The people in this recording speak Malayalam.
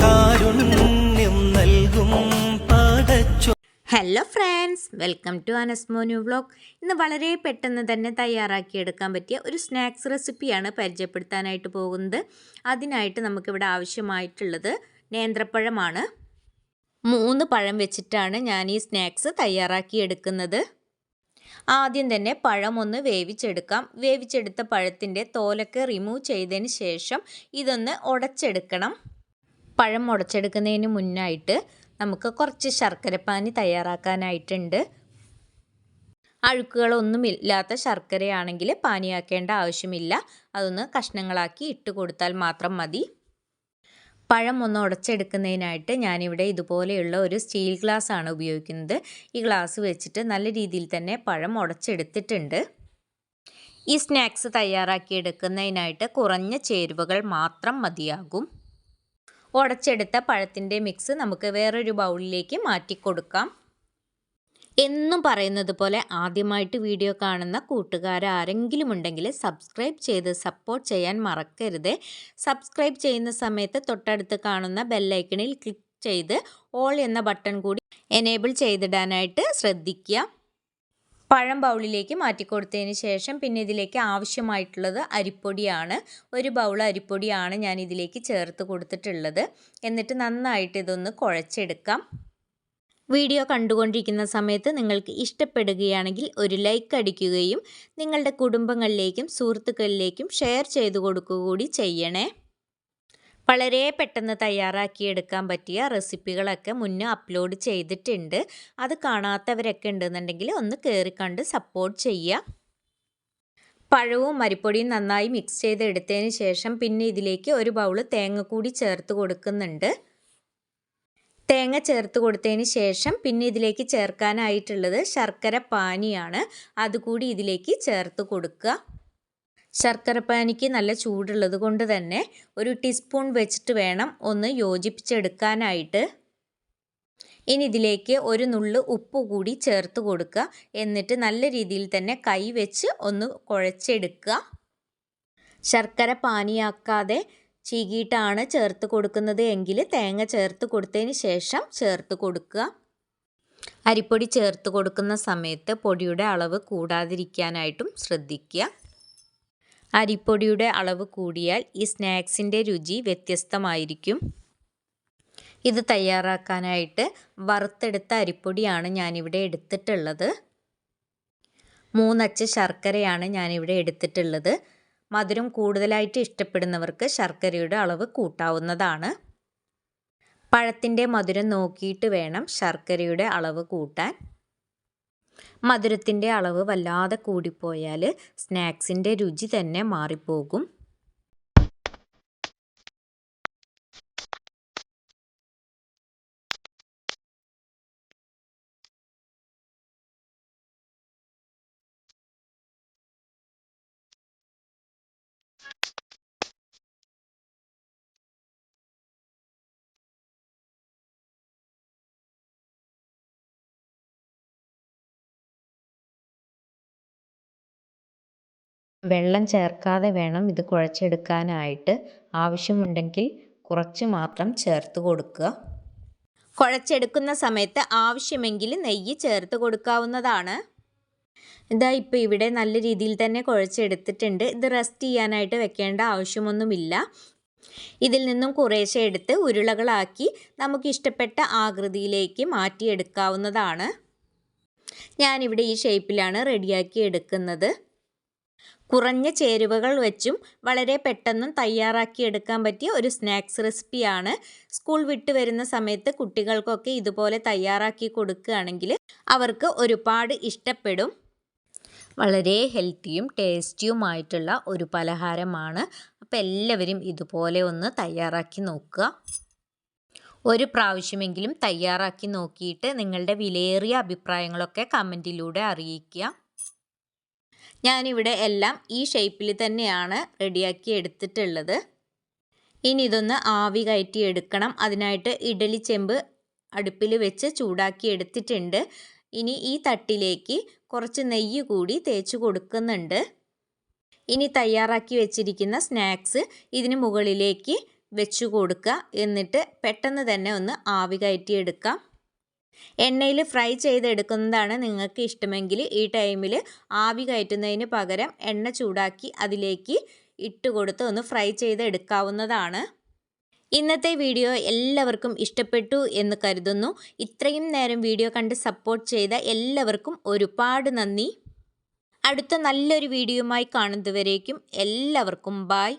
കാരുണ്യം നൽകും ഹലോ ഫ്രണ്ട്സ് വെൽക്കം ടു അനസ്മോ ന്യൂ വ്ളോഗ് ഇന്ന് വളരെ പെട്ടെന്ന് തന്നെ തയ്യാറാക്കിയെടുക്കാൻ പറ്റിയ ഒരു സ്നാക്സ് റെസിപ്പിയാണ് പരിചയപ്പെടുത്താനായിട്ട് പോകുന്നത്. അതിനായിട്ട് നമുക്കിവിടെ ആവശ്യമായിട്ടുള്ളത് നേന്ത്രപ്പഴമാണ്. മൂന്ന് പഴം വെച്ചിട്ടാണ് ഞാൻ ഈ സ്നാക്സ് തയ്യാറാക്കിയെടുക്കുന്നത്. ആദ്യം തന്നെ പഴം ഒന്ന് വേവിച്ചെടുക്കാം. വേവിച്ചെടുത്ത പഴത്തിന്റെ തോലൊക്കെ റിമൂവ് ചെയ്തതിന് ശേഷം ഇതൊന്ന് ഉടച്ചെടുക്കണം പഴം ഉടച്ചെടുക്കുന്നതിന് മുന്നായിട്ട് നമുക്ക് കുറച്ച് ശർക്കരപ്പാനി തയ്യാറാക്കാനായിട്ടുണ്ട്. അഴുക്കുകളൊന്നുമില്ലാത്ത ശർക്കരയാണെങ്കിൽ പാനിയാക്കേണ്ട ആവശ്യമില്ല. അതൊന്ന് കഷ്ണങ്ങളാക്കി ഇട്ട് കൊടുത്താൽ മാത്രം മതി. പഴം ഒന്ന് ഉടച്ചെടുക്കുന്നതിനായിട്ട് ഞാനിവിടെ ഇതുപോലെയുള്ള ഒരു സ്റ്റീൽ ഗ്ലാസ് ആണ് ഉപയോഗിക്കുന്നത്. ഈ ഗ്ലാസ് വെച്ചിട്ട് നല്ല രീതിയിൽ തന്നെ പഴം ഉടച്ചെടുത്തിട്ടുണ്ട്. ഈ സ്നാക്സ് തയ്യാറാക്കിയെടുക്കുന്നതിനായിട്ട് കുറഞ്ഞ ചേരുവകൾ മാത്രം മതിയാകും. ഉടച്ചെടുത്ത പഴത്തിന്റെ മിക്സ് നമുക്ക് വേറൊരു ബൗളിലേക്ക് മാറ്റി കൊടുക്കാം എന്നും പറയുന്നത് പോലെ ആദ്യമായിട്ട് വീഡിയോ കാണുന്ന കൂട്ടുകാർ ആരെങ്കിലും ഉണ്ടെങ്കിൽ സബ്സ്ക്രൈബ് ചെയ്ത് സപ്പോർട്ട് ചെയ്യാൻ മറക്കരുത്. സബ്സ്ക്രൈബ് ചെയ്യുന്ന സമയത്ത് തൊട്ടടുത്ത് കാണുന്ന ബെല്ലൈക്കണിൽ ക്ലിക്ക് ചെയ്ത് ഓൾ എന്ന ബട്ടൺ കൂടി എനേബിൾ ചെയ്തിടാനായിട്ട് ശ്രദ്ധിക്കുക. പഴം ബൗളിലേക്ക് മാറ്റിക്കൊടുത്തതിന് ശേഷം പിന്നെ ഇതിലേക്ക് ആവശ്യമായിട്ടുള്ളത് അരിപ്പൊടിയാണ്. ഒരു ബൗൾ അരിപ്പൊടിയാണ് ഞാൻ ഇതിലേക്ക് ചേർത്ത് കൊടുത്തിട്ടുള്ളത്. എന്നിട്ട് നന്നായിട്ട് ഇതൊന്ന് കുഴച്ചെടുക്കാം. വീഡിയോ കണ്ടുകൊണ്ടിരിക്കുന്ന സമയത്ത് നിങ്ങൾക്ക് ഇഷ്ടപ്പെടുകയാണെങ്കിൽ ഒരു ലൈക്ക് അടിക്കുകയും നിങ്ങളുടെ കുടുംബങ്ങളിലേക്കും സുഹൃത്തുക്കളിലേക്കും ഷെയർ ചെയ്തു കൊടുക്കുക കൂടി ചെയ്യണേ. വളരെ പെട്ടെന്ന് തയ്യാറാക്കിയെടുക്കാൻ പറ്റിയ റെസിപ്പികളൊക്കെ മുന്നേ അപ്ലോഡ് ചെയ്തിട്ടുണ്ട്. അത് കാണാത്തവരൊക്കെ ഉണ്ടെന്നുണ്ടെങ്കിൽ ഒന്ന് കയറി കണ്ട് സപ്പോർട്ട് ചെയ്യുക. പഴവും മരിപ്പൊടിയും നന്നായി മിക്സ് ചെയ്തെടുത്തതിന് ശേഷം പിന്നെ ഇതിലേക്ക് ഒരു ബൗൾ തേങ്ങ കൂടി ചേർത്ത് കൊടുക്കുന്നുണ്ട്. തേങ്ങ ചേർത്ത് കൊടുത്തതിന് ശേഷം പിന്നെ ഇതിലേക്ക് ചേർക്കാനായിട്ടുള്ളത് ശർക്കര പാനിയാണ്. അതുകൂടി ഇതിലേക്ക് ചേർത്ത് കൊടുക്കുക. ശർക്കരപ്പാനിക്ക് നല്ല ചൂടുള്ളത് കൊണ്ട് തന്നെ ഒരു ടീസ്പൂൺ വെച്ചിട്ട് വേണം ഒന്ന് യോജിപ്പിച്ചെടുക്കാനായിട്ട്. ഇനി ഇതിലേക്ക് ഒരു നുള്ള് ഉപ്പ് കൂടി ചേർത്ത് കൊടുക്കുക. എന്നിട്ട് നല്ല രീതിയിൽ തന്നെ കൈ വെച്ച് ഒന്ന് കുഴച്ചെടുക്കുക. ശർക്കര പാനിയാക്കാതെ ചീകിയിട്ടാണ് ചേർത്ത് കൊടുക്കുന്നത് എങ്കിൽ തേങ്ങ ചേർത്ത് കൊടുത്തതിന് ശേഷം ചേർത്ത് കൊടുക്കുക. അരിപ്പൊടി ചേർത്ത് കൊടുക്കുന്ന സമയത്ത് പൊടിയുടെ അളവ് കൂടാതിരിക്കാനായിട്ടും ശ്രദ്ധിക്കുക. അരിപ്പൊടിയുടെ അളവ് കൂടിയാൽ ഈ സ്നാക്സിന്റെ രുചി വ്യത്യസ്തമായിരിക്കും. ഇത് തയ്യാറാക്കാനായിട്ട് വറുത്തെടുത്ത അരിപ്പൊടിയാണ് ഞാനിവിടെ എടുത്തിട്ടുള്ളത്. മൂന്നച്ച് ശർക്കരയാണ് ഞാനിവിടെ എടുത്തിട്ടുള്ളത്. മധുരം കൂടുതലായിട്ട് ഇഷ്ടപ്പെടുന്നവർക്ക് ശർക്കരയുടെ അളവ് കൂട്ടാവുന്നതാണ്. പഴത്തിന്റെ മധുരം നോക്കിയിട്ട് വേണം ശർക്കരയുടെ അളവ് കൂട്ടാൻ. മധുരത്തിന്റെ അളവ് വല്ലാതെ കൂടിപ്പോയാൽ സ്നാക്സിന്റെ രുചി തന്നെ മാറിപ്പോകും. വെള്ളം ചേർക്കാതെ വേണം ഇത് കുഴച്ചെടുക്കാനായിട്ട് ആവശ്യമുണ്ടെങ്കിൽ കുറച്ച് മാത്രം ചേർത്ത് കൊടുക്കുക. കുഴച്ചെടുക്കുന്ന സമയത്ത് ആവശ്യമെങ്കിൽ നെയ്യ് ചേർത്ത് കൊടുക്കാവുന്നതാണ്. ഇതാ ഇപ്പോൾ ഇവിടെ നല്ല രീതിയിൽ തന്നെ കുഴച്ചെടുത്തിട്ടുണ്ട്. ഇത് റെസ്റ്റ് ചെയ്യാനായിട്ട് വെക്കേണ്ട ആവശ്യമൊന്നുമില്ല. ഇതിൽ നിന്നും കുറേശ്ശെ എടുത്ത് ഉരുളകളാക്കി നമുക്ക് ഇഷ്ടപ്പെട്ട ആകൃതിയിലേക്ക് മാറ്റിയെടുക്കാവുന്നതാണ്. ഞാനിവിടെ ഈ ഷേപ്പിലാണ് റെഡിയാക്കി എടുക്കുന്നത്. കുറഞ്ഞ ചേരുവകൾ വെച്ചും വളരെ പെട്ടെന്നും തയ്യാറാക്കിയെടുക്കാൻ പറ്റിയ ഒരു സ്നാക്സ് റെസിപ്പിയാണ്. സ്കൂൾ വിട്ട് വരുന്ന സമയത്ത് കുട്ടികൾക്കൊക്കെ ഇതുപോലെ തയ്യാറാക്കി കൊടുക്കുകയാണെങ്കിൽ അവർക്ക് ഒരുപാട് ഇഷ്ടപ്പെടും. വളരെ ഹെൽത്തിയും ടേസ്റ്റിയുമായിട്ടുള്ള ഒരു പലഹാരമാണ്. അപ്പോൾ എല്ലാവരും ഇതുപോലെ ഒന്ന് തയ്യാറാക്കി നോക്കുക. ഒരു പ്രാവശ്യമെങ്കിലും തയ്യാറാക്കി നോക്കിയിട്ട് നിങ്ങളുടെ വിലയേറിയ അഭിപ്രായങ്ങളൊക്കെ കമന്റിലൂടെ അറിയിക്കുക. ഞാനിവിടെ എല്ലാം ഈ ഷേപ്പിൽ തന്നെയാണ് റെഡിയാക്കി എടുത്തിട്ടുള്ളത്. ഇനി ഇതൊന്ന് ആവി കയറ്റി എടുക്കണം. അതിനായിട്ട് ഇഡലി ചെമ്പ് അടുപ്പിൽ വെച്ച് ചൂടാക്കി എടുത്തിട്ടുണ്ട്. ഇനി ഈ തട്ടിലേക്ക് കുറച്ച് നെയ്യ് കൂടി തേച്ച് കൊടുക്കുന്നുണ്ട്. ഇനി തയ്യാറാക്കി വെച്ചിരിക്കുന്ന സ്നാക്സ് ഇതിന് മുകളിലേക്ക് വെച്ചു കൊടുക്കുക. എന്നിട്ട് പെട്ടെന്ന് തന്നെ ഒന്ന് ആവി കയറ്റിയെടുക്കാം എണ്ണയിൽ ഫ്രൈ ചെയ്തെടുക്കുന്നതാണ് നിങ്ങൾക്ക് ഇഷ്ടമെങ്കിൽ ഈ ടൈമിൽ ആവി കയറ്റുന്നതിന് പകരം എണ്ണ ചൂടാക്കി അതിലേക്ക് ഇട്ട് കൊടുത്ത് ഒന്ന് ഫ്രൈ ചെയ്തെടുക്കാവുന്നതാണ്. ഇന്നത്തെ വീഡിയോ എല്ലാവർക്കും ഇഷ്ടപ്പെട്ടു എന്ന് കരുതുന്നു. ഇത്രയും നേരം വീഡിയോ കണ്ട് സപ്പോർട്ട് ചെയ്ത എല്ലാവർക്കും ഒരുപാട് നന്ദി. അടുത്ത നല്ലൊരു വീഡിയോയുമായി കാണുന്നതുവരേക്കും എല്ലാവർക്കും ബായ്